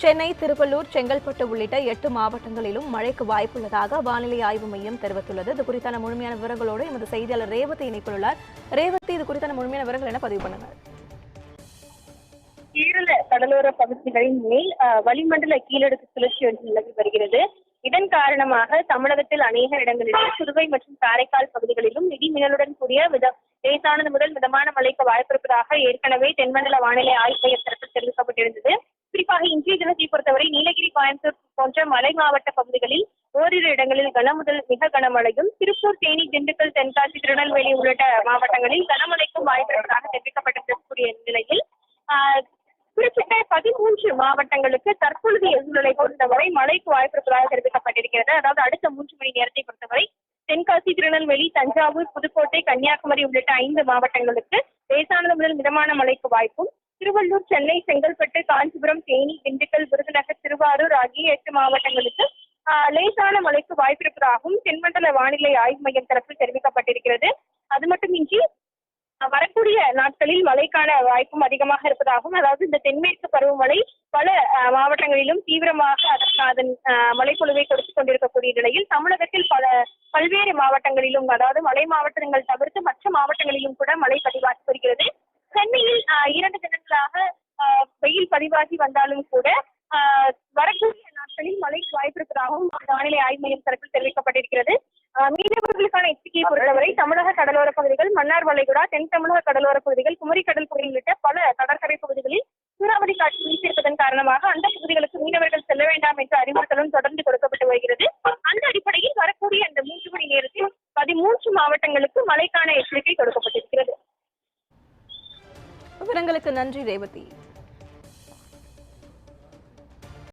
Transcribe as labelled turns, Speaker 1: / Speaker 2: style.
Speaker 1: சென்னை திருவள்ளூர் செங்கல்பட்டு உள்ளிட்ட எட்டு மாவட்டங்களிலும் மழைக்கு வாய்ப்புள்ளதாக வானிலை ஆய்வு மையம் தெரிவித்துள்ளது. இது குறித்தான முழுமையான விவரங்களோடு எமது செய்தியாளர் ரேவதி இணைப்பிலுள்ளார். ரேவதி இது குறித்தான முழுமையான விவரங்கள் என பதிவு பண்ணுங்க
Speaker 2: கேரள கடலோர பகுதிகளின் மேல் வளிமண்டல கீழடுக்கு சுழற்சி ஒன்று நிலவி வருகிறது. இதன் காரணமாக தமிழகத்தில் அநேக இடங்களிலும் புதுவை மற்றும் காரைக்கால் பகுதிகளிலும் இடி மின்னலுடன் கூடிய மித லேசானது முதல் மிதமான மழைக்கு வாய்ப்பிருப்பதாக ஏற்கனவே தென்மண்டல வானிலை ஆய்வு மையத்திற்கு தெரிவிக்கப்பட்டிருந்தது. இன்றைய தினத்தை பொறுத்தவரை நீலகிரி கோயம்புத்தூர் போன்ற மலை மாவட்ட பகுதிகளில் ஓரிரு இடங்களில் கனமுதல் மிக கனமழையும் திருப்பூர் தேனி திண்டுக்கல் தென்காசி திருநெல்வேலி உள்ளிட்ட மாவட்டங்களில் கனமழைக்கும் வாய்ப்பிருப்பதாக தெரிவிக்கப்பட்டிருக்கக்கூடிய நிலையில் குறிப்பிட்ட பதிமூன்று மாவட்டங்களுக்கு தற்பொழுதைய சூழலை பொறுத்தவரை மழைக்கு வாய்ப்பிருப்பதாக தெரிவிக்கப்பட்டிருக்கிறது. அதாவது அடுத்த மூன்று மணி நேரத்தை பொறுத்தவரை தென்காசி திருநெல்வேலி தஞ்சாவூர் புதுக்கோட்டை கன்னியாகுமரி உள்ளிட்ட ஐந்து மாவட்டங்களுக்கு லேசானது முதல் மிதமான மழைக்கு வாய்ப்பும் திருவள்ளூர் சென்னை செங்கல்பட்டு காஞ்சிபுரம் தேனி திண்டுக்கல் விருதுநகர் திருவாரூர் ஆகிய எட்டு மாவட்டங்களுக்கு ஆஹ், லேசான மழைக்கு வாய்ப்பிருப்பதாகவும் தென்மண்டல வானிலை ஆய்வு மையம் தரப்பில் தெரிவிக்கப்பட்டிருக்கிறது. அது மட்டுமின்றி வரக்கூடிய நாட்களில் மழைக்கான வாய்ப்பும் அதிகமாக இருப்பதாகவும் அதாவது இந்த தென்மேற்கு பருவமழை பல அஹ், மாவட்டங்களிலும் தீவிரமாக அதற்கு அதன் மழைப்பொழுவை மழைப்பொழிவை கொடுத்துக் கொண்டிருக்கக்கூடிய நிலையில் தமிழகத்தில் பல பல்வேறு மாவட்டங்களிலும் அதாவது மலை மாவட்டங்கள் தவிர்த்து மற்ற மாவட்டங்களிலும் கூட மழை பதிவாகி வருகிறது. சென்னையில் இரண்டு தினங்களாக வெயில் பதிவாகி வந்தாலும் கூட வரக்கூடிய நாட்களில் மழைக்கு வாய்ப்பிருப்பதாகவும் வானிலை ஆய்வு மையம் தரப்பில் தெரிவிக்கப்பட்டிருக்கிறது. அஹ், மீனவர்களுக்கான எச்சரிக்கையை பொறுத்தவரை தமிழக கடலோர பகுதிகள் மன்னார் வளைகுடா தென் தமிழக கடலோர பகுதிகள் குமரி கடல் பகுதி உள்ளிட்ட பல கடற்கரை பகுதிகளில் சூறாவளி காற்று வீசியிருப்பதன் காரணமாக அந்த பகுதிகளுக்கு மீனவர்கள் செல்ல வேண்டாம் என்ற அறிவுறுத்தலும் தொடர்ந்து கொடுக்கப்பட்டு வருகிறது. அந்த அடிப்படையில் வரக்கூடிய அந்த மூன்று மணி நேரத்தில் பதிமூன்று மாவட்டங்களுக்கு மழைக்கான எச்சரிக்கை கொடுக்கப்பட்டிருக்கிறது
Speaker 1: விவரங்களுக்கு நன்றி ரேவதி